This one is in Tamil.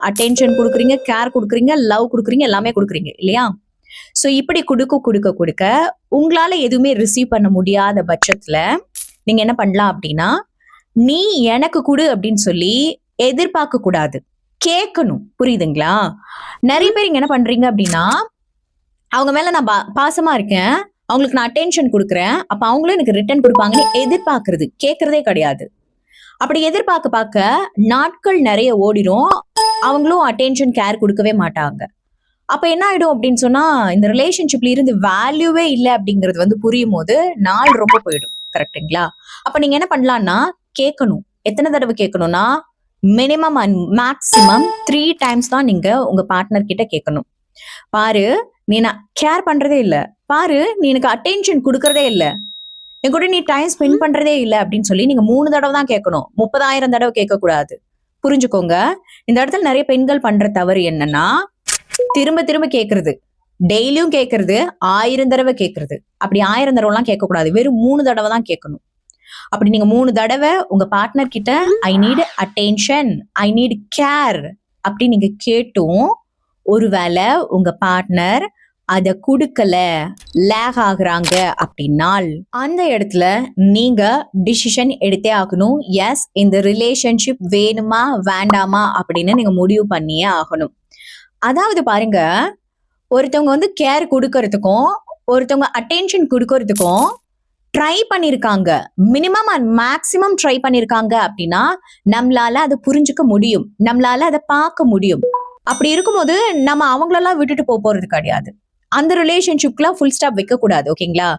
அட்டென்ஷன் கொடுக்குறீங்க கேர் கொடுக்குறீங்க லவ் கொடுக்குறீங்க எல்லாமே கொடுக்குறீங்க இல்லையா? ஸோ இப்படி கொடுக்க கொடுக்க கொடுக்க உங்களால எதுவுமே ரிசீவ் பண்ண முடியாத பட்சத்துல நீங்க என்ன பண்ணலாம் அப்படின்னா நீ எனக்கு கொடு அப்படின்னு சொல்லி எதிர்பார்க்க கூடாது. கேட்கணும். புரியுதுங்களா? நிறைய பேர் இங்க என்ன பண்றீங்க அப்படின்னா அவங்க மேல நான் பா- பாசமா இருக்கேன் அவங்களுக்கு நான் அட்டென்ஷன் கொடுக்குறேன் அப்ப அவங்களும் எனக்கு ரிட்டர்ன் கொடுப்பாங்கன்னு எதிர்பார்க்கறது. கேட்கறதே கிடையாது. அப்படி எதிர்பார்க்க பார்க்க நாட்கள் நிறைய ஓடிடும் அவங்களும் அட்டென்ஷன் கேர் கொடுக்கவே மாட்டாங்க. அப்ப என்ன ஆயிடும் அப்படின்னு சொன்னா இந்த ரிலேஷன்ஷிப்ல இருந்து வேல்யூவே இல்லை அப்படிங்கிறது வந்து புரியும் போது நாள் ரொம்ப போயிடும். கரெக்ட்டுங்களா அப்ப நீங்க என்ன பண்ணலாம்னா கேட்கணும். எத்தனை தடவை கேட்கணும்னா minimum and maximum three times தான் நீங்க உங்க பார்ட்னர் கிட்ட கேட்கணும். பாரு நீ நான் கேர் பண்றதே இல்ல. பாரு நீ எனக்கு அட்டென்ஷன் கொடுக்கறதே இல்ல. என் கூட நீ டைம் ஸ்பெண்ட் பண்றதே இல்ல அப்படின்னு சொல்லி நீங்க மூணு தடவை தான் கேட்கணும். முப்பதாயிரம் தடவை கேட்க கூடாது புரிஞ்சுக்கோங்க. இந்த இடத்துல நிறைய பெண்கள் பண்ற தவறு என்னன்னா திரும்ப திரும்ப கேக்குறது. டெய்லியும் கேக்குறது ஆயிரம் தடவை கேக்குறது. அப்படி ஆயிரம் தடவைலாம் கேட்கக்கூடாது வெறும் மூணு தடவை தான் கேட்கணும். அப்படி நீங்க மூணு தடவை உங்க பார்ட்னர் கிட்ட I need attention I need care அப்படி நீங்க கேட்டும் ஒருவேளை உங்க பார்ட்னர் அதை கொடுக்கல லேக் ஆகுறாங்க அப்படின்னால் அந்த இடத்துல நீங்க டிசிஷன் எடுத்தே ஆகணும். எஸ் இந்த ரிலேஷன்ஷிப் வேணுமா வேண்டாமா அப்படின்னு நீங்க முடிவு பண்ணியே ஆகணும். அதாவது பாருங்க ஒருத்தவங்க வந்து கேர் கொடுக்கறதுக்கும் ஒருத்தவங்க அட்டென்ஷன் கொடுக்கறதுக்கும் ட்ரை பண்ணியிருக்காங்க மினிமம் அண்ட் மேக்சிமம் ட்ரை பண்ணியிருக்காங்க அப்படின்னா நம்மளால அதை புரிஞ்சுக்க முடியும். நம்மளால அதை பார்க்க முடியும். அப்படி இருக்கும்போது நம்ம அவங்களெல்லாம் விட்டுட்டு போக போறது கிடையாது. அந்த ரிலேஷன்ஷிப்க்குலாம் ஃபுல் ஸ்டாப் வைக்க கூடாது ஓகேங்களா